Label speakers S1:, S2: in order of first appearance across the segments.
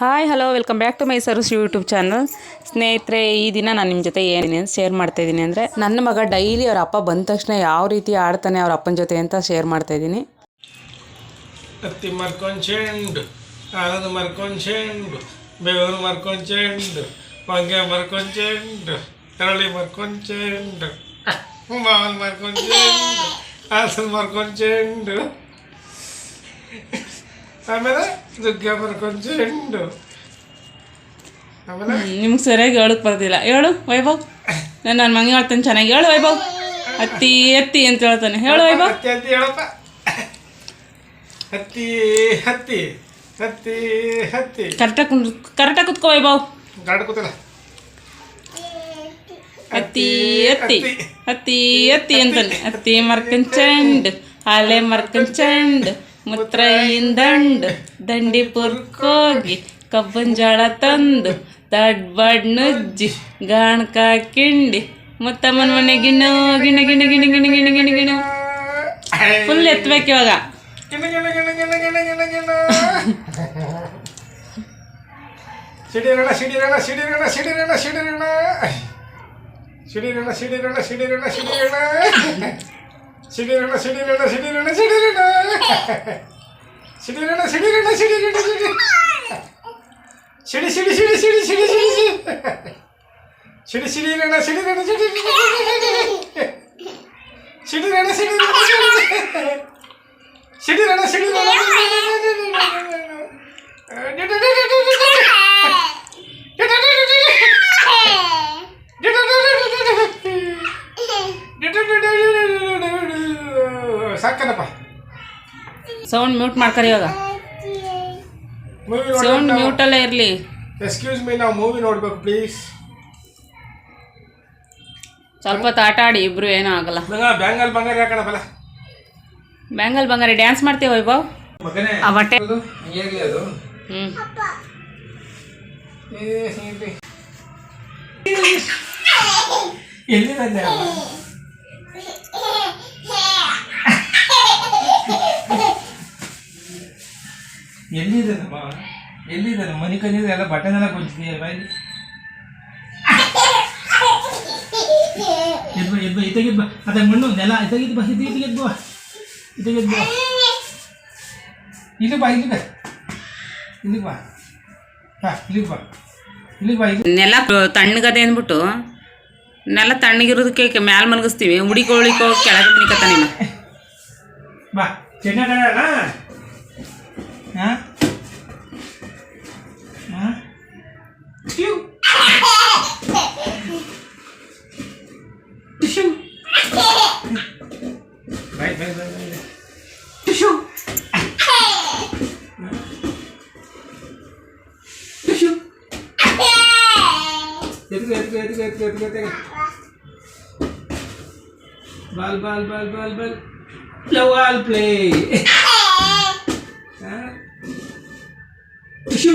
S1: Hi hello welcome back to my service YouTube channel ಸ್ನೇಹಿತರೆ, ಈ ದಿನ ನಾನು ನಿಮ್ಮ ಜೊತೆ ಏನೇನು ಶೇರ್ ಮಾಡ್ತಾ ಇದ್ದೀನಿ ಅಂದರೆ, ನನ್ನ ಮಗ ಡೈಲಿ ಅವ್ರ ಅಪ್ಪ ಬಂದ ತಕ್ಷಣ ಯಾವ ರೀತಿ ಆಡ್ತಾನೆ ಅವ್ರ ಅಪ್ಪನ ಜೊತೆ ಅಂತ ಶೇರ್ ಮಾಡ್ತಾ ಇದ್ದೀನಿ
S2: ಹತ್ತಿ ಮರ್ಕೊಂಡ್ ಚೆಂಡು ಆನಂದ ಮರ್ಕೊಂಡ್ ಚೆಂಡು ಬೆವರು ಮರ್ಕೊಂಡು ಚೆಂಡು ಮರ್ಕೊಂಡು ಚೆಂಡು ಮರ್ಕೊಂಡು ಚೆಂಡು ಮರ್ಕೊಂಡ್ ಚೆಂಡು ಮರ್ಕೊಂಡ್ ಚೆಂಡು ಆಮೇಲೆ ಹೆಂಡು ಆಮೇಲೆ?
S1: ನಿಮ್ಗೆ ಸರಿಯಾಗಿ ಹೇಳಕ್ ಬರ್ದಿಲ್ಲ. ಹೇಳು ವೈಭವ್. ನಾನು ನನ್ನ ಮಂಗಿ ಹೇಳ್ತಾನೆ ಚೆನ್ನಾಗಿ. ಹೇಳು ವೈಭವ್. ಅತ್ತಿ ಎತ್ತಿ ಅಂತ ಹೇಳ್ತಾನೆ. ಹೇಳು ವೈಭವ್.
S2: ಅತ್ತಿ ಅತ್ತಿ ಹೇಳಪ್ಪ. ಹತ್ತಿ ಹತ್ತಿ ಹತ್ತಿ ಹತ್ತಿ
S1: ಕರೆಕ್ಟಾಗಿ ಕರೆಕ್ಟಾಗಿ ಕುತ್ಕೋ ವೈಭವ್.
S2: ಗಾಡ್ ಕೂತಲ್ಲ.
S1: ಅತ್ತಿ ಅತ್ತಿ ಅತ್ತಿ. ಅತ್ತಿ ಅಂತಾನೆ. ಅತ್ತಿ ಮರ್ಕನ್ ಚಂಡ್ ಅಲೆ ಮರ್ಕನ್ ಚಂಡ್. ಮುತ್ರೈನ್ ದಂಡ್ ಪುರ್ಕೋಗಿ, ಕಬ್ಬನ್ ಜೋಳ ತಂದು ದಡ್ ಬಡ್ ನುಜ್ಜಿ ಗಾಣಕ ಕಿಂಡಿ ಮುತ್ತಮ್ಮನ ಮನೆ ಗಿಣ್ಣು ಗಿಣ ಗಿಣ ಗಿಣ ಗಿಣ ಗಿಣ ಗಿಣ ಗಿಣ ಫುಲ್ ಎತ್ತಬೇಕು ಇವಾಗ.
S2: ಗಿಣ ಗಿಣ ಗಿಣ ಗಿಣ ಗಿಣ ಗಿಣ ಗಿಣ ಸಿಡಿರಣ ಸಿಡಿರಣ ಸಿಡಿರಣ. Sidirina, sidirina, sidirina, sidirina. Sidirina, sidirina, sidirina, sidirina. Sili, sili, sili, sili, sili, sili, sili. Sili, sidirina, sidirina, sidirina, sidirina. Sidirina, sidirina, sidirina. Sidirina, sidirina, sidirina, sidirina. ಸಾಕನಪ್ಪ
S1: ಸೌಂಡ್ ಮ್ಯೂಟ್ ಮಾಡ್ಕರಿ ಇವಾಗ.
S2: ಮೂವಿ
S1: ಸೌಂಡ್ ಮ್ಯೂಟಲ್ಲೇ ಇರಲಿ.
S2: Excuse me ನಾವು movie ನೋಡ್ಬೇಕು please
S1: ಸ್ವಲ್ಪ ಹೊತ್ತು ಆಟ ಆಡಿ ಇಬ್ರು ಏನೂ ಆಗಲ್ಲ.
S2: ಬ್ಯಾಂಗಲ್ ಬಂಗಾರ ಯಾಕಣಪ್ಪಲ್ಲ
S1: ಬ್ಯಾಂಗಲ್ ಬಂಗಾರಿ ಡ್ಯಾನ್ಸ್ ಮಾಡ್ತೀವಿ ವೈಭವ್? ಆ ಬಟ್ಟೆ?
S2: ಹೇಗೆ ಅದು
S1: ಹ್ಞೂ
S2: ಎಲ್ಲಿದೆ ಎಲ್ಲಿದ್ದಾನಮ್ಮ ಎಲ್ಲಿದ್ದಾನೆ ಮನೆ ಕಲಿದ್ರೆ ಎಲ್ಲ ಬಟನೆಲ್ಲ ಕೊಚ್ಚಿದೀಯ ಬಾಯಿ ಎದ್ ಬಾ ಎದ್ ಬಾ ಇತ್ತಾಗಿದ್ ಬಾ ಅದ ಮಣ್ಣು ನೆಲ ಇತ್ತಾಗಿದ್ ಬಾ ಇದು ಇದ್ದಾಗಿದ್ ಬಾ ಇದ್ದಾಗಿದ್ ಬಾ ಇಲ್ಲಿ ಬಾ ಇಲ್ಲಿ ಬಾ ಇಲ್ಲಿಗೆ ಬಾ ಹಾ ಇಲ್ಲಿಗೆ ಬಾ ಇಲ್ಲಿಗೆ ಬಾ ಇಲ್ಲಿ
S1: ನೆಲ ತಣ್ಣಗದೆ ಅಂದ್ಬಿಟ್ಟು ನೆಲ ತಣ್ಣಗಿರೋದಕ್ಕೆ ಮ್ಯಾಲ ಮಲಗಿಸ್ತೀವಿ ಹುಡಿಕೊ ಉಳಿಕೋ ಕೆಳಗೆ ಮನಿಕತ್ತ ನೀನು
S2: ಬಾ ಚೆನ್ನಾಗಣ ಹಾಂ ಹಾಂ बाल बाल बाल बाल बाल लव आल प्ले हाँ टुशु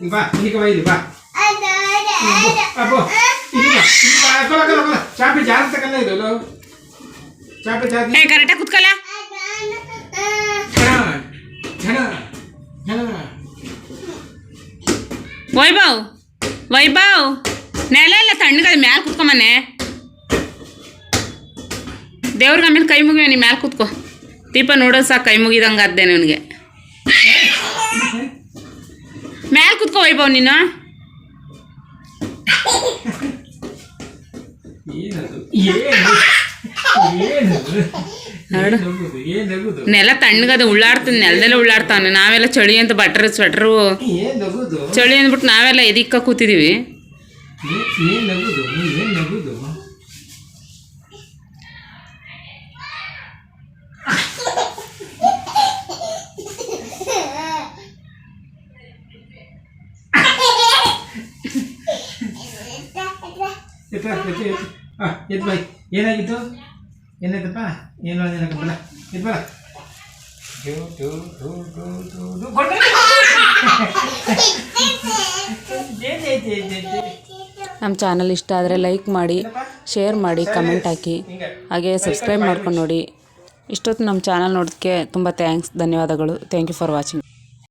S2: ಇ봐 ಇಲ್ಲಿ ಕವ ಇಲ್ಲಿ ಬಾ
S1: ಅದೆ ಅದೆ ಅಪ್ಪ ಮ್ಯಾಲ ಕುತ್ಕ ಮನೆ ದೇವರ ಆಮೇಲೆ ಕೈ ಮುಗಿದು ನೀ ಮ್ಯಾಲ ಕುತ್ಕೋ ದೀಪ ನೋಡ ಸಾಕು ಕೈ ಮುಗಿದಂಗೆ ಆದ್ನೇ ನಿನ್ಗೆ ಮ್ಯಾಲೆ ಕುತ್ಕೋ ವೈಭವ್ ನೀನು. ನೆಲ ತಣ್ಣಗದ ಉಳ್ಳಾಡ್ತಾನೆ ನೆಲದಲ್ಲೇ ಉಳ್ಳಾಡ್ತಾನೆ. ನಾವೆಲ್ಲ ಚಳಿ ಅಂತ ಬಟ್ರ್ ಸ್ವೆಟ್ರು ಚಳಿ ಅಂದ್ಬಿಟ್ಟು ನಾವೆಲ್ಲ ಎದಿಕ್ಕ ಕೂತಿದ್ದೀವಿ
S2: ಎತ್ತ ಎತ್ತಿ ಎತ್ತ ಹಾಂ ಬಾಯ್ ಏನಾಗಿತ್ತು? ಏನಾಯ್ತಪ್ಪ? ಏನು ಏನಾಗಲ್ಲ ಎತ್.
S1: ನಮ್ಮ ಚಾನಲ್ ಇಷ್ಟ ಆದರೆ ಲೈಕ್ ಮಾಡಿ ಶೇರ್ ಮಾಡಿ ಕಮೆಂಟ್ ಹಾಕಿ.
S2: ಹಾಗೆ
S1: ಸಬ್ಸ್ಕ್ರೈಬ್ ಮಾಡ್ಕೊಂಡು ನೋಡಿ. ಇಷ್ಟೊತ್ತು ನಮ್ಮ ಚಾನಲ್ ನೋಡೋದಕ್ಕೆ ತುಂಬ ಥ್ಯಾಂಕ್ಸ್ ಧನ್ಯವಾದಗಳು. Thank you for watching.